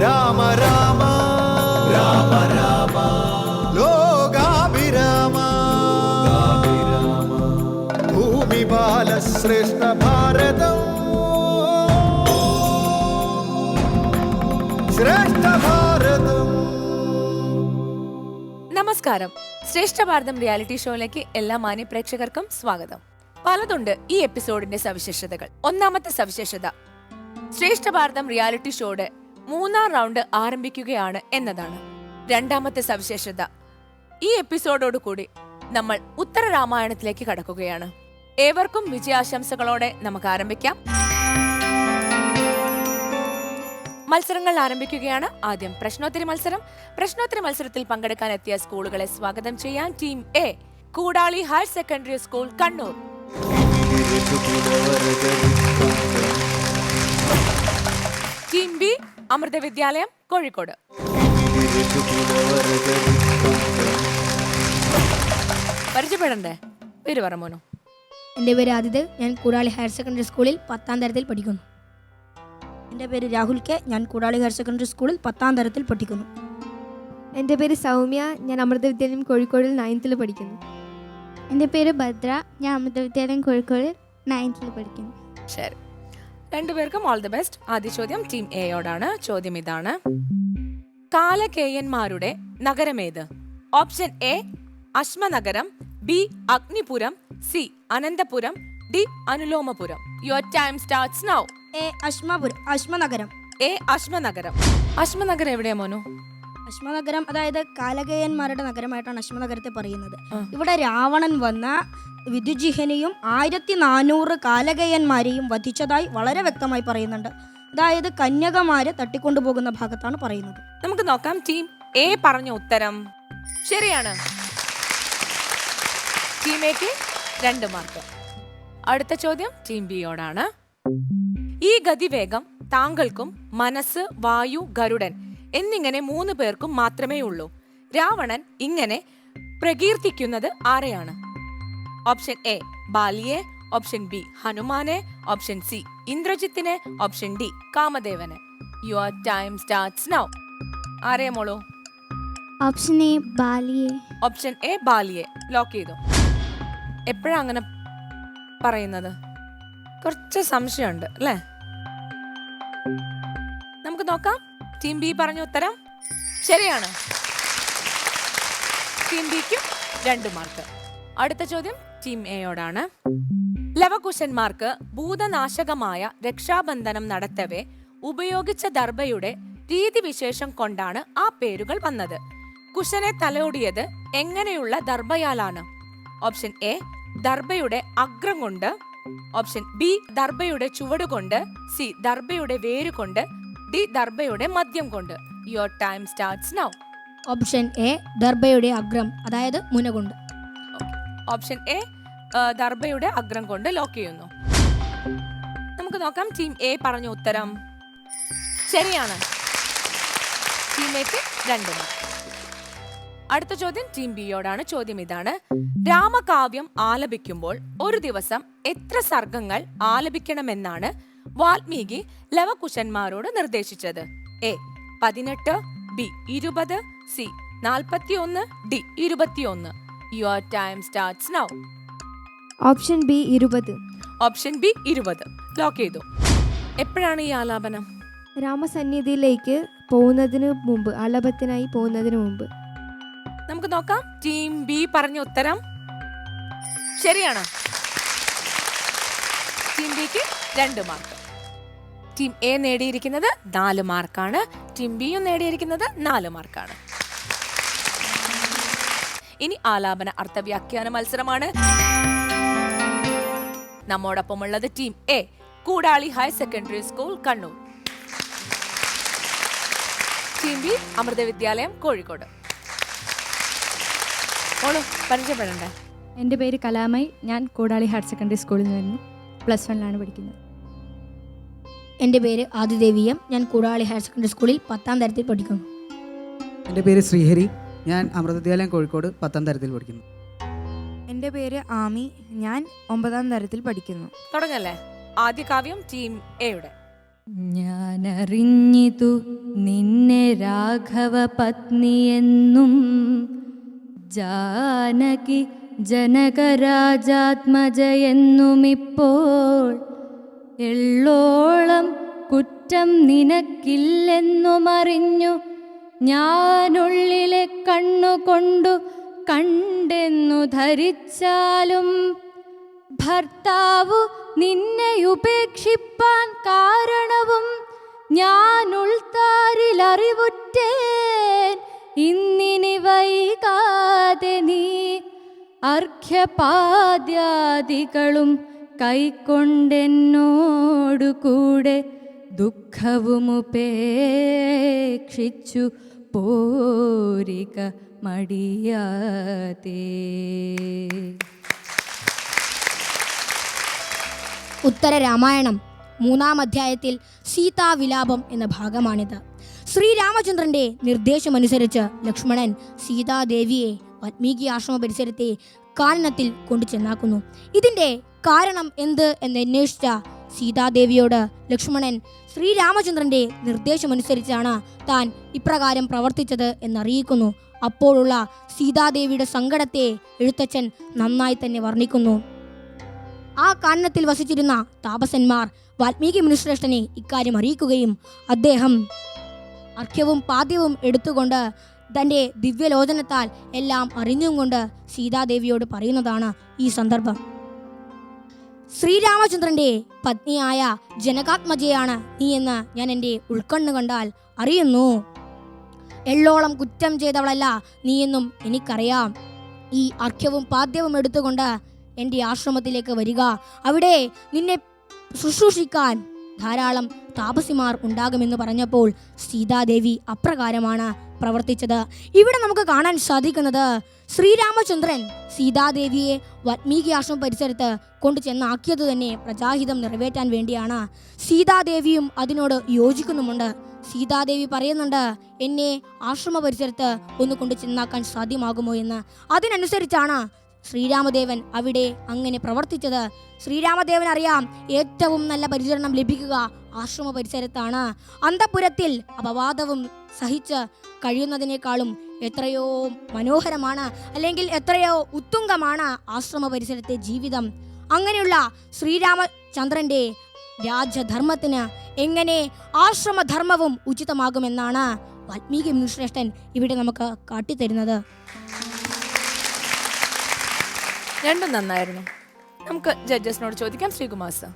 രാമ രാമ. രാമ രാമ ലോകാഭിരാമ. ഭൂമി ബാലശ്രേഷ്ഠ ഭാരതം. ശ്രേഷ്ഠ ഭാരതം. നമസ്കാരം. ശ്രേഷ്ഠ ഭാരതം റിയാലിറ്റി ഷോയിലേക്ക് എല്ലാ മാന്യ പ്രേക്ഷകർക്കും സ്വാഗതം. പലതുണ്ട് ഈ എപ്പിസോഡിന്റെ സവിശേഷതകൾ. ഒന്നാമത്തെ സവിശേഷത. ശ്രേഷ്ഠ ഭാരതം റിയാലിറ്റി ഷോയുടെ മൂന്നാം റൗണ്ട് ആരംഭിക്കുകയാണ് എന്നതാണ് രണ്ടാമത്തെ സവിശേഷത. ഈ എപ്പിസോഡോട് കൂടി നമ്മൾ ഉത്തര രാമായണത്തിലേക്ക് കടക്കുകയാണ്. ഏവർക്കും വിജയാശംസകളോടെ നമുക്ക് ആരംഭിക്കാം. മത്സരങ്ങൾ ആരംഭിക്കുകയാണ്. ആദ്യം പ്രശ്നോത്തരി മത്സരം. പ്രശ്നോത്തരി മത്സരത്തിൽ പങ്കെടുക്കാൻ എത്തിയ സ്കൂളുകളെ സ്വാഗതം ചെയ്യാൻ team A Koodali higher secondary school Kannur. Team B Amrita Vidyalayam Kozhikode. പരിചയപ്പെടണ്ടേ? പേര് പറ മോനു. എന്റെ പേര് ആദിത്. ഞാൻ കൂടാളി ഹയർ സെക്കൻഡറി സ്കൂളിൽ പത്താം തരത്തിൽ പഠിക്കുന്നു. എന്റെ പേര് രാഹുൽ കെ. ഞാൻ കൂടാളി ഹയർ സെക്കൻഡറി സ്കൂളിൽ പത്താം തരത്തിൽ പഠിക്കുന്നു. എന്റെ പേര് സൗമ്യ. ഞാൻ അമൃത വിദ്യാലയം കോഴിക്കോടിൽ നയൻത്തിൽ പഠിക്കുന്നു. എന്റെ പേര് ഭദ്ര. ഞാൻ അമൃത വിദ്യാലയം കോഴിക്കോട് നയൻത്തിൽ പഠിക്കുന്നു. ശരി. രണ്ടുപേർക്കും ഓൾ ദി ബെസ്റ്റ് ആദ്യ ചോദ്യം ടീം എയോടാണ് ചോദ്യം ഇതാണ്. കാലകേയന്മാരുടെ നഗരമേത് option A അശ്മനഗരം. B അഗ്നിപുരം. C Ananthapuram. D അനുലോമപുരം. Your time starts now A അശ്മപുരം അശ്മനഗരം. A അശ്മനഗരം. അശ്മനഗരം എവിടെയാ മോനു? അശ്മനഗരം അതായത് കാലകേയന്മാരുടെ നഗരമായിട്ടാണ് അശ്മനഗരത്തെ പറയുന്നത്. ഇവിടെ രാവണൻ വന്ന വിദുജിഹനെയും ആയിരത്തി നാനൂറ് കാലകേയന്മാരെയും വധിച്ചതായി വളരെ വ്യക്തമായി പറയുന്നുണ്ട്. അതായത് കന്യകമാരെ തട്ടിക്കൊണ്ടുപോകുന്ന ഭാഗത്താണ് പറയുന്നത്. നമുക്ക് നോക്കാം. ടീം എ പറഞ്ഞ ഉത്തരം. ശരിയാണ്. ടീം എക്ക് രണ്ട് മാർക്ക്. അടുത്ത ചോദ്യം ടീം ബിയോടാണ് ഈ ഗതിവേഗം താങ്കൾക്കും മനസ്സ് വായു ഗരുഡൻ എന്നിങ്ങനെ മൂന്ന് പേർക്കും മാത്രമേ ഉള്ളൂ. രാവണൻ ഇങ്ങനെ പ്രകീർത്തിക്കുന്നത് ആരെയാണ്? ഓപ്ഷൻ എ ബാലിയെ. ഓപ്ഷൻ ബി ഹനുമാനെ. ഓപ്ഷൻ സി ഇന്ദ്രജിത്തിനെ. Option D കാമദേവനെ. Your time starts now. ആരെയാ മോളോ? ഓപ്ഷൻ എ ബാലിയെ. ഓപ്ഷൻ എ ബാലിയെ. ലോക്ക് ചെയ്തു. എപ്പോഴാണ് അങ്ങനെ പറയുന്നത്? കുറച്ച് സംശയമുണ്ട് അല്ലേ? നമുക്ക് നോക്കാം. ടീം ബി പറഞ്ഞ ഉത്തരം ശരിയാണ്. ടീം ബിക്കും രണ്ട് മാർക്ക്. അടുത്ത ചോദ്യം ടീം എയോടാണ്. ലവകുശന്മാർക്ക് ഭൂതനാശകമായ രക്ഷാബന്ധനം നടത്തവേ ഉപയോഗിച്ച ദർഭയുടെ രീതിവിശേഷം കൊണ്ടാണ് ആ പേരുകൾ വന്നത്. കുശനെ തലോടിയത് എങ്ങനെയുള്ള ദർഭയാലാണ് ഓപ്ഷൻ എ ദർഭയുടെ അഗ്രം കൊണ്ട്. ഓപ്ഷൻ ബി ദർഭയുടെ ചുവടുകൊണ്ട് സി ദർഭയുടെ വേര് കൊണ്ട്. ഡി ദർബയുടെ മദ്യം കൊണ്ട്. Your time starts now option A ദർബയുടെ അഗ്രം അതായത് മുന കൊണ്ട്. ഓപ്ഷൻ എ ദർബയുടെ അഗ്രം കൊണ്ട് ലോക്ക് ചെയ്യുന്നു. നമുക്ക് നോക്കാം ടീം എ പറഞ്ഞ ഉത്തരം. ശരിയാണ്. ടീം എക്ക് രണ്ട് അടുത്ത ചോദ്യം ടീം ബിയോടാണ് ചോദ്യം ഇതാണ്. രാമകാവ്യം ആലപിക്കുമ്പോൾ ഒരു ദിവസം എത്ര സർഗങ്ങൾ ആലപിക്കണമെന്നാണ് വാൽമീകി ലവകുശന്മാരോട് നിർദ്ദേശിച്ചത്. എ പതിനെട്ട് ബി ഇരുപത് സി നാൽപ്പത്തിയൊന്ന് ഡി ഇരുപത്തിയൊന്ന്. Your time starts now option B ഇരുപത്. ഓപ്ഷൻ ബി ഇരുപത്. ലോക്ക് ചെയ്തു. എപ്പോഴാണ് ഈ ആലാപനം? രാമസന്നിധിയിലേക്ക് പോകുന്നതിന് മുമ്പ് ആലപത്തിനായി പോകുന്നതിന് മുമ്പ്. നമുക്ക് നോക്കാം. ടീം ബി പറഞ്ഞ ഉത്തരം. ശരിയാണ്. ടീം ബിക്ക് രണ്ട് മാർക്ക് ടീം എ നേടിയിരിക്കുന്നത് നാല് മാർക്കാണ് ടീം ബിയും നേടിയിരിക്കുന്നത് നാല് മാർക്കാണ് ഇനി ആലാപന അർത്ഥവ്യാഖ്യാന മത്സരമാണ്. നമ്മോടൊപ്പമുള്ളത് team A Koodali higher secondary school Kannur. Team B Amrita Vidyalayam Kozhikode. മോളു പരിചയപ്പെടണ്ടേ? എന്റെ പേര് കലാമൈ. ഞാൻ കൂടാളി ഹയർ സെക്കൻഡറി സ്കൂളിൽ നിന്ന് പ്ലസ് വണ്ണിലാണ് പഠിക്കുന്നത്. എന്റെ പേര് ആദിദേവിയം. ഞാൻ കൂടാളി ഹയർ സെക്കൻഡറി സ്കൂളിൽ പത്താം തരത്തിൽ പഠിക്കുന്നു. എന്റെ പേര് ശ്രീഹരി. ഞാൻ അമൃത വിദ്യാലയം കോഴിക്കോട് പത്താം തരത്തിൽ പഠിക്കുന്നു. എന്റെ പേര് ആമി. ഞാൻ ഒമ്പതാം തരത്തിൽ പഠിക്കുന്നു. തുടങ്ങല്ലേ? ആദ്യ കാവ്യം ടീം എയുടെ ഞാനറിഞ്ഞിതു നിന്നെ രാഘവ പത്നിയെന്നും ജാനകി ജനകരാജാത്മജയെന്നുമിപ്പോൾ എള്ളോളം കുറ്റം നിനക്കില്ലെന്നുമറിഞ്ഞു. ഞാനുള്ളിലെ കണ്ണുകൊണ്ടു കണ്ടെന്നു ധരിച്ചാലും ഭർത്താവു നിന്നെ ഉപേക്ഷിപ്പാൻ കാരണവും ഞാൻ ഉൾത്താരിൽ അറിവുറ്റേൻ ഇന്നിനി വൈകാതെ നീ അർഘ്യപാദ്യാദികളും കൈക്കൊണ്ടെന്നോടു കൂടെ ദുഃഖവുമുപേക്ഷിച്ചു പോരിക മടിയാതേ. ഉത്തര രാമായണം മൂന്നാം അധ്യായത്തിൽ സീതാവിലാപം എന്ന ഭാഗമാണിത്. ശ്രീരാമചന്ദ്രന്റെ നിർദ്ദേശമനുസരിച്ച് ലക്ഷ്മണൻ സീതാദേവിയെ വാൽമീകി ആശ്രമ പരിസരത്തെ കാനനത്തിൽ കൊണ്ടു ചെന്നാക്കുന്നു ഇതിന്റെ കാരണം എന്ത് എന്ന് അന്വേഷിച്ച സീതാദേവിയോട് ലക്ഷ്മണൻ ശ്രീരാമചന്ദ്രന്റെ നിർദ്ദേശമനുസരിച്ചാണ് താൻ ഇപ്രകാരം പ്രവർത്തിച്ചത് എന്നറിയിക്കുന്നു. അപ്പോഴുള്ള സീതാദേവിയുടെ സങ്കടത്തെ എഴുത്തച്ഛൻ നന്നായി തന്നെ വർണിക്കുന്നു. ആ കാനനത്തിൽ വസിച്ചിരുന്ന താപസന്മാർ വാൽമീകി മുനിശ്രേഷ്ഠനെ ഇക്കാര്യം അറിയിക്കുകയും അദ്ദേഹം അർഘ്യവും പാദ്യവും എടുത്തുകൊണ്ട് തന്റെ ദിവ്യലോചനത്താൽ എല്ലാം അറിഞ്ഞും കൊണ്ട് സീതാദേവിയോട് പറയുന്നതാണ് ഈ സന്ദർഭം. ശ്രീരാമചന്ദ്രന്റെ പത്നിയായ ജനകാത്മജയാണ് നീ എന്ന് ഞാൻ എന്റെ ഉൾക്കണ്ണ് കണ്ടാൽ അറിയുന്നു. എള്ളോളം കുറ്റം ചെയ്തവളല്ല നീയെന്നും എനിക്കറിയാം. ഈ അർഘ്യവും പാദ്യവും എടുത്തുകൊണ്ട് എന്റെ ആശ്രമത്തിലേക്ക് വരിക. അവിടെ നിന്നെ ശുശ്രൂഷിക്കാൻ ധാരാളം താപസിമാർ ഉണ്ടാകുമെന്ന് പറഞ്ഞപ്പോൾ സീതാദേവി അപ്രകാരമാണ് പ്രവർത്തിച്ചത്. ഇവിടെ നമുക്ക് കാണാൻ സാധിക്കുന്നത് ശ്രീരാമചന്ദ്രൻ സീതാദേവിയെ വത്മീകി ആശ്രമം പരിസരത്ത് കൊണ്ടു ചെന്നാക്കിയത് തന്നെ പ്രജാഹിതം നിറവേറ്റാൻ വേണ്ടിയാണ്. സീതാദേവിയും അതിനോട് യോജിക്കുന്നുമുണ്ട്. സീതാദേവി പറയുന്നുണ്ട് എന്നെ ആശ്രമ പരിസരത്ത് ഒന്ന് കൊണ്ടു ചെന്നാക്കാൻ സാധ്യമാകുമോ എന്ന്. അതിനനുസരിച്ചാണ് ശ്രീരാമദേവൻ അവിടെ അങ്ങനെ പ്രവർത്തിച്ചത്. ശ്രീരാമദേവൻ അറിയാം ഏറ്റവും നല്ല പരിചരണം ലഭിക്കുക ആശ്രമ പരിസരത്താണ്. അന്തപുരത്തിൽ അപവാദവും സഹിച്ച് കഴിയുന്നതിനേക്കാളും എത്രയോ മനോഹരമാണ് അല്ലെങ്കിൽ എത്രയോ ഉത്തുംഗമാണ് ആശ്രമ പരിസരത്തെ ജീവിതം. അങ്ങനെയുള്ള ശ്രീരാമചന്ദ്രന്റെ രാജധർമ്മത്തിന് എങ്ങനെ ആശ്രമധർമ്മവും ഉചിതമാകുമെന്നാണ് വാൽമീകി മുനിശ്രേഷ്ഠൻ ഇവിടെ നമുക്ക് കാട്ടിത്തരുന്നത്. രണ്ടും നന്നായിരുന്നു. നമുക്ക് ജഡ്ജസിനോട് ചോദിക്കാം ശ്രീകുമാർ സർ.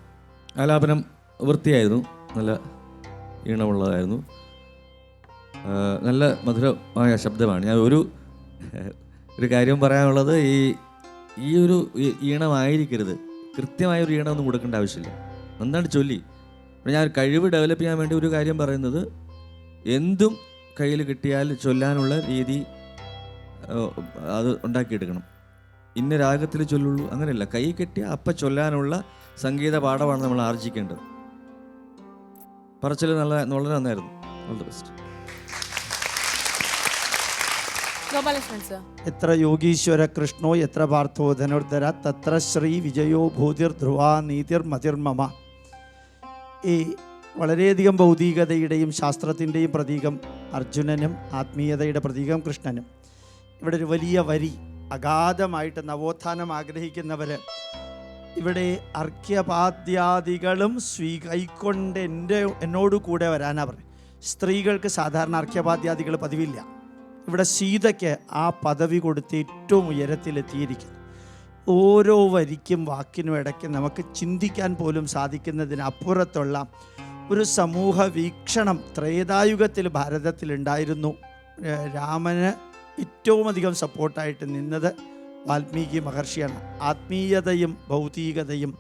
ആലാപനം വൃത്തിയായിരുന്നു. നല്ല ഈണമുള്ളതായിരുന്നു. നല്ല മധുരമായ ശബ്ദമാണ്. ഞാൻ ഒരു ഒരു കാര്യം പറയാനുള്ളത് ഈ ഈ ഒരു ഈണമായിരിക്കരുത്. കൃത്യമായ ഒരു ഈണമൊന്നും കൊടുക്കേണ്ട ആവശ്യമില്ല. എന്താണ് ചൊല്ലി. അപ്പോൾ ഞാൻ കഴിവ് ഡെവലപ്പ് ചെയ്യാൻ വേണ്ടി ഒരു കാര്യം പറയുന്നത് എന്തും കയ്യിൽ കിട്ടിയാൽ ചൊല്ലാനുള്ള രീതി അത് ഉണ്ടാക്കിയെടുക്കണം. ഇന്ന രാഗത്തിൽ ചൊല്ലുള്ളൂ. അങ്ങനെയല്ല. കൈ കെട്ടി അപ്പം ചൊല്ലാനുള്ള സംഗീത പാഠമാണ് നമ്മൾ ആർജിക്കേണ്ടത്. പറച്ചിൽ നല്ല വളരെ നന്നായിരുന്നു. All the best Gopalakrishnan sir എത്ര യോഗീശ്വര കൃഷ്ണോ എത്ര പാർത്ഥോ ധനുർധര തത്ര ശ്രീ വിജയോ ഭൂതിർ ധ്രുവ നീതിർ മതിർമമ ഈ വളരെയധികം ഭൗതികതയുടെയും ശാസ്ത്രത്തിന്റെയും പ്രതീകം അർജുനനും ആത്മീയതയുടെ പ്രതീകം കൃഷ്ണനും. ഇവിടെ ഒരു വലിയ വരി അഗാധമായിട്ട് നവോത്ഥാനം ആഗ്രഹിക്കുന്നവർ ഇവിടെ അർഘ്യപാദ്യാദികളും സ്വീ കൈക്കൊണ്ട് എന്റെ എന്നോട് കൂടെ വരാനാ പറയും സ്ത്രീകൾക്ക് സാധാരണ അർഘ്യപാദ്യാദികൾ പതിവില്ല. ഇവിടെ സീതയ്ക്ക് ആ പദവി കൊടുത്ത് ഏറ്റവും ഉയരത്തിലെത്തിയിരിക്കുന്നു. ഓരോ വരിക്കും വാക്കിനും ഇടയ്ക്ക് നമുക്ക് ചിന്തിക്കാൻ പോലും സാധിക്കുന്നതിനപ്പുറത്തുള്ള ഒരു സമൂഹ വീക്ഷണം ത്രേതായുഗത്തിൽ ഭാരതത്തിലുണ്ടായിരുന്നു. രാമന് ഏറ്റവും അധികം സപ്പോർട്ടായിട്ട് നിന്നത് വാൽമീകി മഹർഷിയാണ്. ആത്മീയതയും ഭൗതികതയും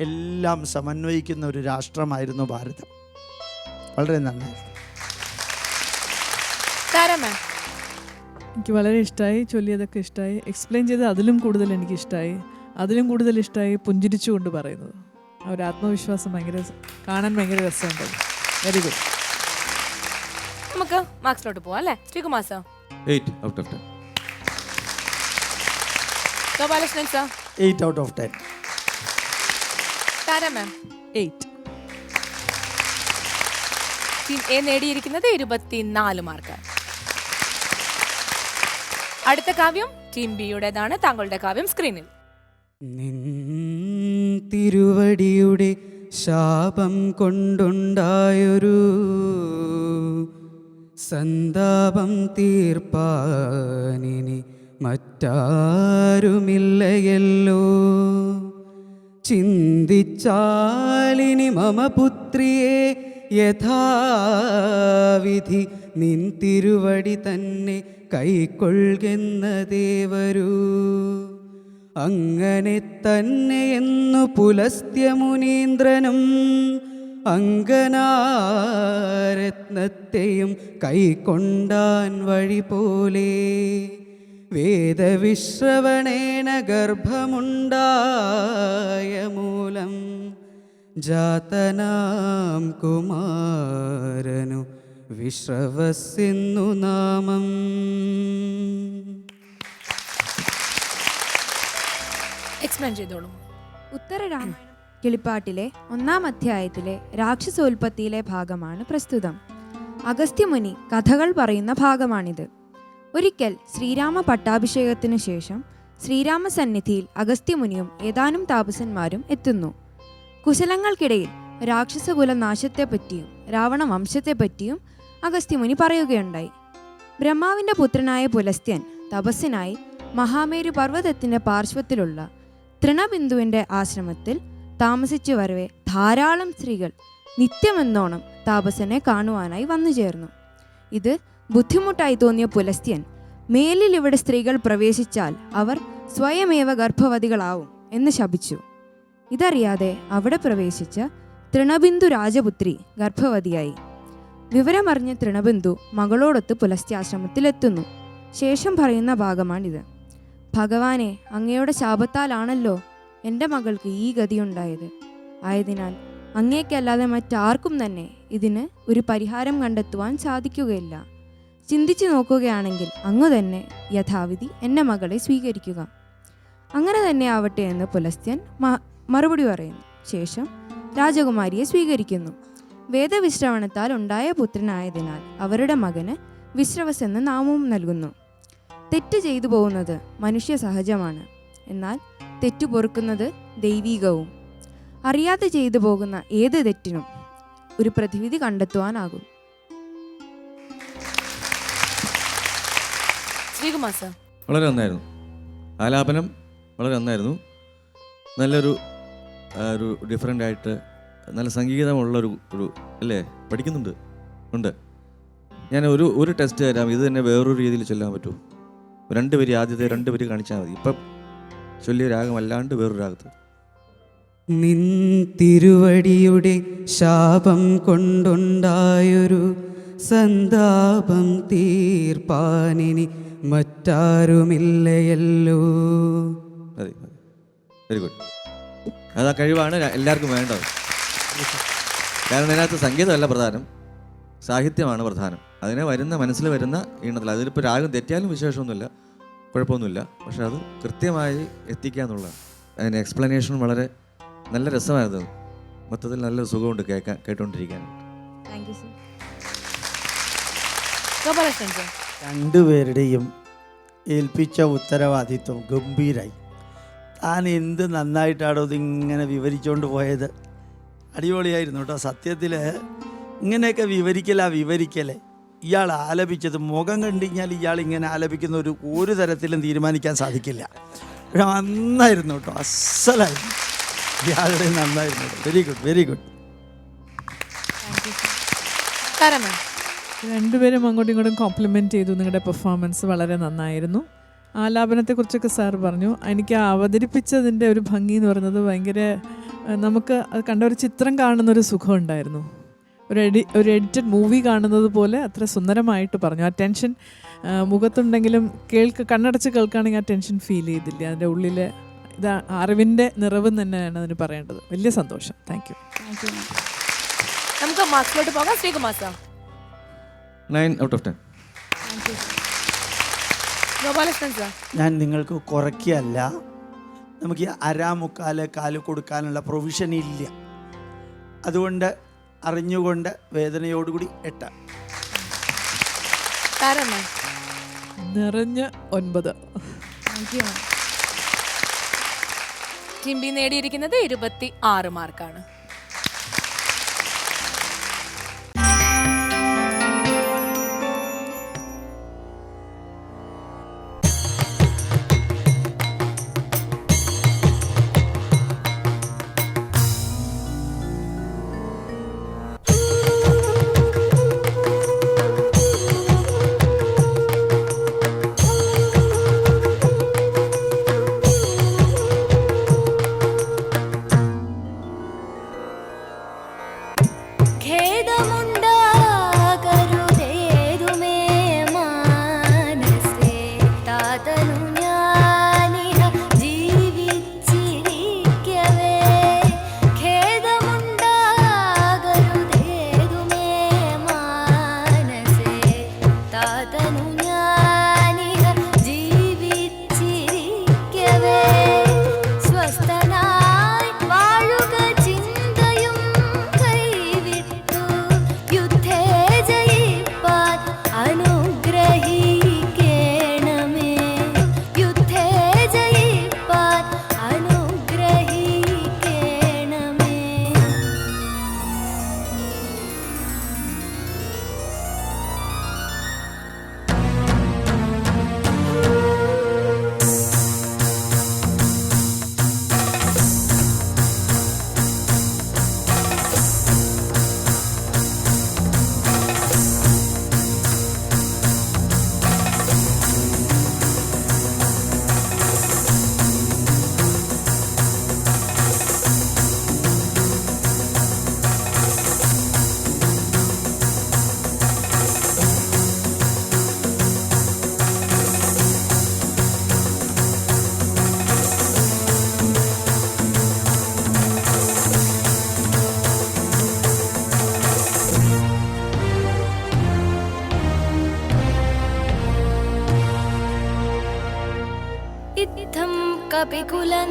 എല്ലാം സമന്വയിക്കുന്ന ഒരു രാഷ്ട്രമായിരുന്നു ഭാരതം. വളരെ നന്നായിരുന്നു. എനിക്ക് വളരെ ഇഷ്ടമായി ചൊല്ലിയതൊക്കെ ഇഷ്ടമായി എക്സ്പ്ലെയിൻ ചെയ്ത് അതിലും കൂടുതൽ എനിക്ക് ഇഷ്ടമായി അതിലും കൂടുതൽ ഇഷ്ടമായി പുഞ്ചിരിച്ചുകൊണ്ട് പറയുന്നത്. ആ ഒരു ആത്മവിശ്വാസം ഭയങ്കര കാണാൻ ഭയങ്കര രസമുണ്ട്. വെരി ഗുഡ് നമുക്ക് മാർക്സിലോട്ട് പോവാം അല്ലേ? Sreekumar sir. Eight out of ten Gopalakrishnan sir eight out of ten Thara ma'am eight team A നേടിയിരിക്കുന്നത് ഇരുപത്തിനാല് മാർക്ക് അടുത്ത കാവ്യം ടീം ബിയുടേതാണ് താങ്കളുടെ കാവ്യം സ്ക്രീനിൽ. നിൻ തിരുവടിയുടെ ശാപം കൊണ്ടുണ്ടായൊരു സന്താപം തീർപ്പാനിനി മറ്റാരുമില്ലയല്ലോ. ചിന്തിച്ചാലിനി മമ പുത്രിയെ യഥാവിധി നിൻ തിരുവടി തന്നെ കൈക്കൊള്ളുന്ന ദേവരൂ. അങ്ങനെ തന്നെ എന്നു പുലസ്ത്യമുനീന്ദ്രനും അങ്കനാരത്നത്തെയും കൈക്കൊണ്ടാൻ വഴി പോലെ വേദവിശ്രവണേന ഗർഭമുണ്ടായ മൂലം ജാതനാം കുമാരനു വിശ്രവസിന്നു നാമം. എക്സ്പ്ലെയിൻ ചെയ്തോളൂ. ഉത്തരരാമായണം. കിളിപ്പാട്ടിലെ ഒന്നാം അധ്യായത്തിലെ രാക്ഷസോൽപത്തിയിലെ ഭാഗമാണ് പ്രസ്തുതം. അഗസ്ത്യമുനി കഥകൾ പറയുന്ന ഭാഗമാണിത്. ഒരിക്കൽ ശ്രീരാമ പട്ടാഭിഷേകത്തിനു ശേഷം ശ്രീരാമ സന്നിധിയിൽ അഗസ്ത്യമുനിയും ഏതാനും താപസന്മാരും എത്തുന്നു. കുശലങ്ങൾക്കിടയിൽ രാക്ഷസകുല നാശത്തെപ്പറ്റിയും രാവണ വംശത്തെപ്പറ്റിയും അഗസ്ത്യമുനി പറയുകയുണ്ടായി. ബ്രഹ്മാവിന്റെ പുത്രനായ പുലസ്ത്യൻ തപസ്സിനായി മഹാമേരു പർവതത്തിന്റെ പാർശ്വത്തിലുള്ള തൃണബിന്ദുവിന്റെ ആശ്രമത്തിൽ താമസിച്ചു വരവേ ധാരാളം സ്ത്രീകൾ നിത്യമെന്നോണം താപസനെ കാണുവാനായി വന്നു ചേർന്നു. ഇത് ബുദ്ധിമുട്ടായി തോന്നിയ പുലസ്ത്യൻ മേലിൽ ഇവിടെ സ്ത്രീകൾ പ്രവേശിച്ചാൽ അവർ സ്വയമേവ ഗർഭവതികളാവും എന്ന് ശപിച്ചു. ഇതറിയാതെ അവിടെ പ്രവേശിച്ച തൃണബിന്ദു രാജപുത്രി ഗർഭവതിയായി. വിവരമറിഞ്ഞ തൃണബിന്ദു മകളോടൊത്ത് പുലസ്ത്യാശ്രമത്തിലെത്തുന്നു. ശേഷം പറയുന്ന ഭാഗമാണിത്. ഭഗവാനെ അങ്ങയുടെ ശാപത്താലാണല്ലോ എന്റെ മകൾക്ക് ഈ ഗതിയുണ്ടായത് ആയതിനാൽ അങ്ങേക്കല്ലാതെ മറ്റാർക്കും തന്നെ ഇതിന് ഒരു പരിഹാരം കണ്ടെത്തുവാൻ സാധിക്കുകയില്ല. ചിന്തിച്ചു നോക്കുകയാണെങ്കിൽ അങ്ങ് തന്നെ യഥാവിധി എന്റെ മകളെ സ്വീകരിക്കുക. അങ്ങനെ തന്നെ ആവട്ടെ എന്ന് പുലസ്ത്യൻ മറുപടി പറയുന്നു. ശേഷം രാജകുമാരിയെ സ്വീകരിക്കുന്നു. വേദവിശ്രവണത്താൽ ഉണ്ടായ പുത്രനായതിനാൽ അവരുടെ മകന് വിശ്രവസ് എന്ന നാമവും നൽകുന്നു. തെറ്റ് ചെയ്തു പോകുന്നത് മനുഷ്യ സഹജമാണ്. എന്നാൽ തെറ്റു പൊറുക്കുന്നത് ദൈവീകവും. അറിയാതെ ചെയ്തു പോകുന്ന ഏത് തെറ്റിനും ഒരു പ്രതിവിധി കണ്ടെത്തുവാനാകും. ശ്രീകുമാർ സർ. വളരെ നന്നായിരുന്നു. ആലാപനം വളരെ നന്നായിരുന്നു. നല്ലൊരു ഒരു ഡിഫറെന്റ് ആയിട്ട് നല്ല സംഗീതമുള്ളൊരു ഒരു അല്ലേ? പഠിക്കുന്നുണ്ട്. ഉണ്ട്. ഞാൻ ഒരു ഒരു ടെസ്റ്റ് തരാം. ഇത് തന്നെ വേറൊരു രീതിയിൽ ചൊല്ലാൻ പറ്റുമോ രണ്ട് വരി ആദ്യത്തെ രണ്ട് വരി കാണിച്ചാൽ മതി. ഇപ്പം ചൊല്ലിയ രാഗം അല്ലാണ്ട് വേറൊരു രാഗത്ത്. നിൻ തിരുവടിയുടെ ശാപം കൊണ്ടുണ്ടായൊരു സന്താപം തീർപ്പാനിനി മറ്റാരുമില്ലയല്ലോ. വെരി ഗുഡ് അത് ആ കഴിവാണ് എല്ലാവർക്കും വേണ്ടത്. കാരണം ഇതിനകത്ത് സംഗീതമല്ല പ്രധാനം സാഹിത്യമാണ് പ്രധാനം. അതിനെ വരുന്ന മനസ്സിൽ വരുന്ന ഈണത്തിൽ. അതിലിപ്പോൾ രാഗം തെറ്റിയാലും വിശേഷമൊന്നുമില്ല. കുഴപ്പമൊന്നുമില്ല. പക്ഷെ അത് കൃത്യമായി എത്തിക്കുക എന്നുള്ളതാണ് അതിന്റെ എക്സ്പ്ലനേഷൻ വളരെ നല്ല രസമായിരുന്നു. മൊത്തത്തിൽ നല്ല സുഖമുണ്ട് കേൾക്കാൻ താങ്ക് യു സർ രണ്ടുപേരുടെയും ഏൽപ്പിച്ച ഉത്തരവാദിത്വം ഗംഭീരായി. താൻ എന്ത് നന്നായിട്ടാണോ ഇതിങ്ങനെ വിവരിച്ചുകൊണ്ട് പോയത്? അടിപൊളിയായിരുന്നു കേട്ടോ. സത്യത്തിൽ ഇങ്ങനെയൊക്കെ വിവരിക്കലാ വിവരിക്കലേ. ഇയാൾ ആലപിച്ചത് മുഖം കണ്ടുകഴിഞ്ഞാൽ ഇയാൾ ഇങ്ങനെ ആലപിക്കുന്ന ഒരു ഒരു തരത്തിലും തീരുമാനിക്കാൻ സാധിക്കില്ല. പക്ഷെ നന്നായിരുന്നു കേട്ടോ അസലായിരുന്നു. ഇയാളുടെ നന്നായിരുന്നു വെരി ഗുഡ് വെരി ഗുഡ് രണ്ടുപേരും അങ്ങോട്ടും ഇങ്ങോട്ടും കോംപ്ലിമെന്റ് ചെയ്തു. നിങ്ങളുടെ പെർഫോമൻസ് വളരെ നന്നായിരുന്നു. ആലാപനത്തെക്കുറിച്ചൊക്കെ സാർ പറഞ്ഞു. എനിക്ക് അവതരിപ്പിച്ചതിന്റെ ഒരു ഭംഗി എന്ന് പറയുന്നത് ഭയങ്കര നമുക്ക് അത് കണ്ട ഒരു ചിത്രം കാണുന്നൊരു സുഖം ഉണ്ടായിരുന്നു. ഒരു എഡി ഒരു എഡിറ്റഡ് മൂവി കാണുന്നത് പോലെ അത്ര സുന്ദരമായിട്ട് പറഞ്ഞു. ആ ടെൻഷൻ മുഖത്തുണ്ടെങ്കിലും കേൾക്ക് കണ്ണടച്ച് കേൾക്കുകയാണെങ്കിൽ ആ ടെൻഷൻ ഫീൽ ചെയ്തില്ല. അതിന്റെ ഉള്ളിലെ ഇത് അറിവിന്റെ നിറവ് തന്നെയാണ് അതിന് പറയേണ്ടത്. വലിയ സന്തോഷം. Thank you. നമുക്ക് മാർക്സിലോട്ട് പോകാം. Sreekumar sir nine out of ten. Gopalakrishnan sir ഞാൻ നിങ്ങൾക്ക് കുറയ്ക്കുകയല്ല. നമുക്ക് ഈ അരാമുക്കാൽ കാൽ കൊടുക്കാനുള്ള പ്രൊവിഷൻ ഇല്ല. അതുകൊണ്ട് അറിഞ്ഞുകൊണ്ട് വേദനയോടുകൂടി എട്ട്. നിറഞ്ഞ ഒൻപത്. കിംബി നേടിയിരിക്കുന്നത് ഇരുപത്തി ആറ് മാർക്കാണ്.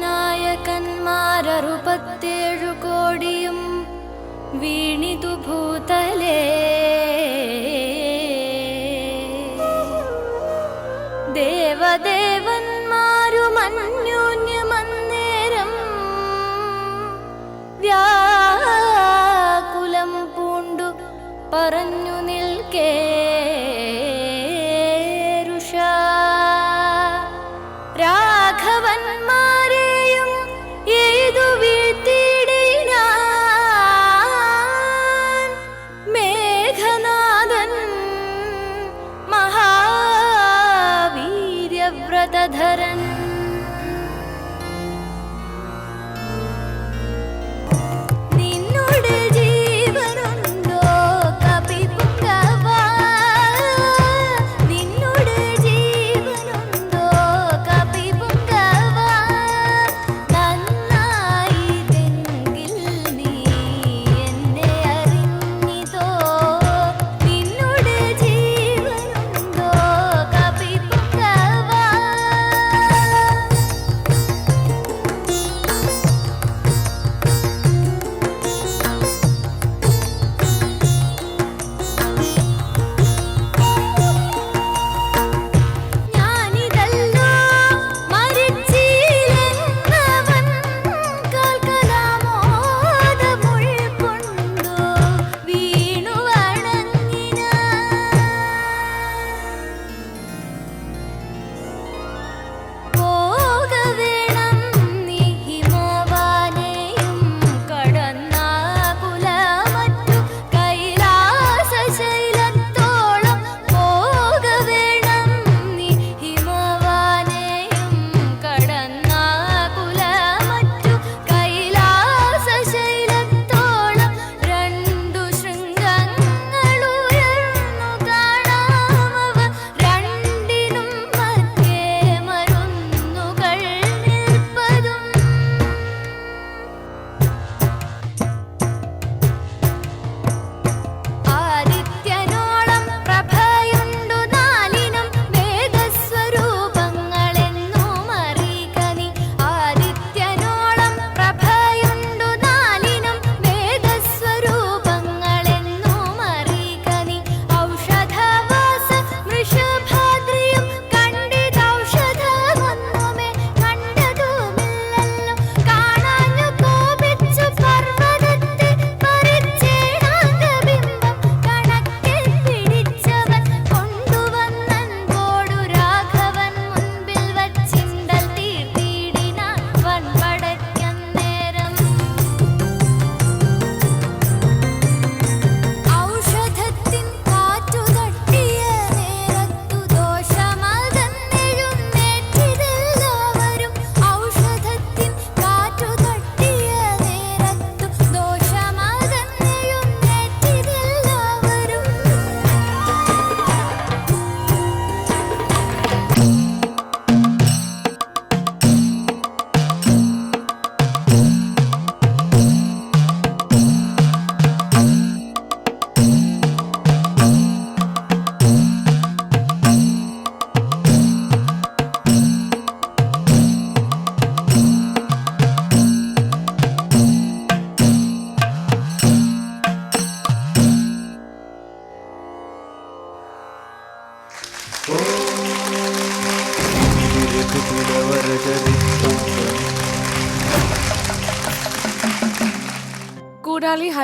നായകന്മാരറുപത്തേഴു കോടിയും വീണിതു ഭൂതലേ. ദേവദേവന്മാരും അന്യോന്യമന്നേരം വ്യാകുലം പൂണ്ടു പറഞ്ഞു നിൽക്കേ.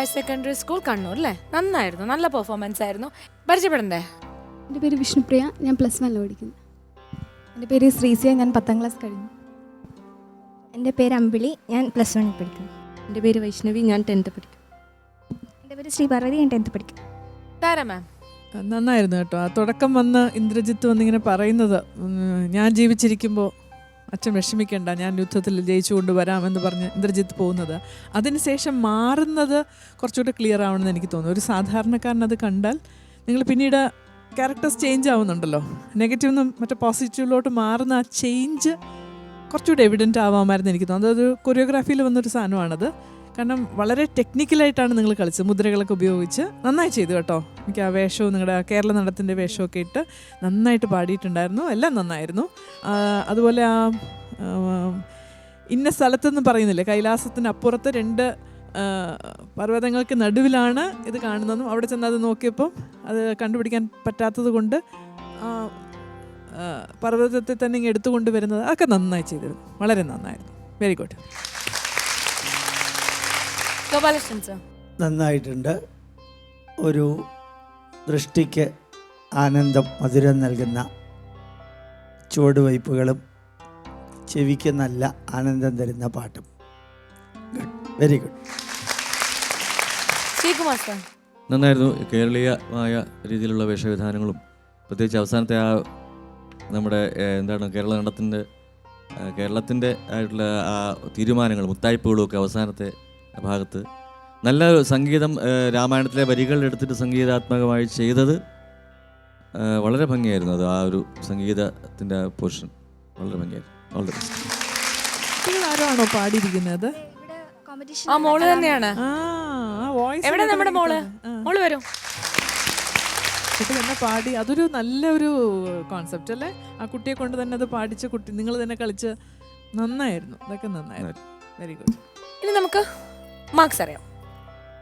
ഹയർ സെക്കൻഡറി സ്കൂൾ കണ്ണൂർ അല്ലേ? നന്നായിരുന്നു. നല്ല പെർഫോമൻസ് ആയിരുന്നു. പരിചയപ്പെടണ്ടേ? എന്റെ പേര് വിഷ്ണുപ്രിയ. ഞാൻ പ്ലസ് വണ്ണിൽ പഠിക്കുന്നു. എന്റെ പേര് ശ്രീസിയ ഞാൻ പത്താം ക്ലാസ് കഴിഞ്ഞു. എന്റെ പേര് അമ്പിളി. ഞാൻ പ്ലസ് വണ്ണിൽ പഠിക്കുന്നു. എന്റെ പേര് വൈഷ്ണവി. ഞാൻ ടെൻത്ത് പഠിക്കുന്നു. എന്റെ പേര് ശ്രീപാർവതി ഞാൻ ടെൻത്ത് പഠിക്കുന്നു. താര മാം? നന്നായിരുന്നു കേട്ടോ. ആ തുടക്കം വന്ന് ഇന്ദ്രജിത്ത് വന്നിങ്ങനെ പറയുന്നത് ഞാൻ ജീവിച്ചിരിക്കുമ്പോൾ അച്ഛൻ വിഷമിക്കേണ്ട ഞാൻ യുദ്ധത്തിൽ ജയിച്ചു കൊണ്ടുവരാമെന്ന് പറഞ്ഞ് ഇന്ദ്രജിത്ത് പോകുന്നത്. അതിനുശേഷം മാറുന്നത് കുറച്ചുകൂടെ ക്ലിയർ ആവണമെന്ന് എനിക്ക് തോന്നുന്നു. ഒരു സാധാരണക്കാരൻ അത് കണ്ടാൽ നിങ്ങൾ പിന്നീട് ക്യാരക്ടേഴ്സ് ചേഞ്ച് ആവുന്നുണ്ടല്ലോ. നെഗറ്റീവ് നിന്നും മറ്റേ പോസിറ്റീവിലോട്ട് മാറുന്ന ആ ചേഞ്ച് കുറച്ചുകൂടെ എവിഡന്റ് ആവാമായിരുന്നു എനിക്ക് തോന്നുന്നത്. അതൊരു കൊറിയോഗ്രാഫിയിൽ വന്നൊരു സാധനമാണത്. കാരണം വളരെ ടെക്നിക്കലായിട്ടാണ് നിങ്ങൾ കളിച്ചത്. മുദ്രകളൊക്കെ ഉപയോഗിച്ച് നന്നായി ചെയ്തു കേട്ടോ. എനിക്ക് ആ വേഷവും നിങ്ങളുടെ കേരള നടത്തിന്റെ വേഷമൊക്കെ ഇട്ട് നന്നായിട്ട് പാടിയിട്ടുണ്ടായിരുന്നു. എല്ലാം നന്നായിരുന്നു. അതുപോലെ ആ ഇന്ന സ്ഥലത്തെന്ന് പറയുന്നില്ലേ കൈലാസത്തിന് അപ്പുറത്ത് രണ്ട് പർവതങ്ങൾക്ക് നടുവിലാണ് ഇത് കാണുന്നതും അവിടെ ചെന്ന് അത് നോക്കിയപ്പം അത് കണ്ടുപിടിക്കാൻ പറ്റാത്തത് കൊണ്ട് പർവതത്തെ തന്നെ ഇങ്ങ് എടുത്തുകൊണ്ട് വരുന്നത് അതൊക്കെ നന്നായി ചെയ്തിരുന്നു. വളരെ നന്നായിരുന്നു. വെരി ഗുഡ് ഗോപാലകൃഷ്ണൻ സർ നന്നായിട്ടുണ്ട്. ഒരു ദൃഷ്ടിക്ക് ആനന്ദം മധുരം നൽകുന്ന ചുവടുവയ്പ്പുകളും ചെവിക്ക് നല്ല ആനന്ദം തരുന്ന പാട്ടും. Good very good Sreekumar sir നന്നായിരുന്നു. കേരളീയമായ രീതിയിലുള്ള വേഷവിധാനങ്ങളും. പ്രത്യേകിച്ച് അവസാനത്തെ ആ നമ്മുടെ എന്താണ് കേരള നടത്തിന്റെ കേരളത്തിന്റെ ആയിട്ടുള്ള ആ തീരുമാനങ്ങൾ മുത്തായ്പകളും ഒക്കെ അവസാനത്തെ ഭാഗത്ത്. നല്ല സംഗീതം രാമായണത്തിലെ വരികൾ എടുത്തിട്ട് സംഗീതാത്മകമായി ചെയ്തത് വളരെ ഭംഗിയായിരുന്നു അത് ആ ഒരു സംഗീതത്തിന്റെ പോർഷൻ. വളരെ ഭംഗിയായിരുന്നു. വളരെ ബെസ്റ്റ് നിങ്ങൾ ആരോ പാടിയിരിക്കുന്നത്? ആ മോൾ തന്നെയാണ്. ആ ആ വോയിസ് എവിടെ നമ്മുടെ മോൾ? മോൾ വരൂ. കുട്ടി തന്നെ പാടി അതൊരു നല്ലൊരു കോൺസെപ്റ്റ് അല്ലേ? ആ കുട്ടിയെ കൊണ്ട് തന്നെ അത് പാടിച്ച് കുട്ടി നിങ്ങൾ തന്നെ കളിച്ച് നന്നായിരുന്നു. അതൊക്കെ നന്നായിരുന്നു. വെരി ഗുഡ് ഇനി നമുക്ക് മാർക്സ് അറിയാം.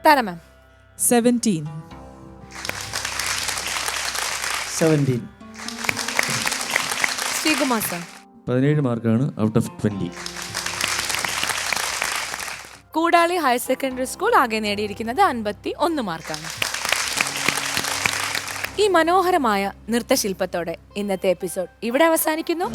Thara ma'am seventeen seventeen Sreekumar sir പതിനേഴ് മാർക്കാണ് out of twenty Koodali higher secondary school ആകെ നേടിയിരിക്കുന്നത് അൻപത്തി ഒന്ന് മാർക്കാണ്. ഈ മനോഹരമായ നൃത്തശില്പത്തോടെ ഇന്നത്തെ എപ്പിസോഡ് ഇവിടെ അവസാനിക്കുന്നു.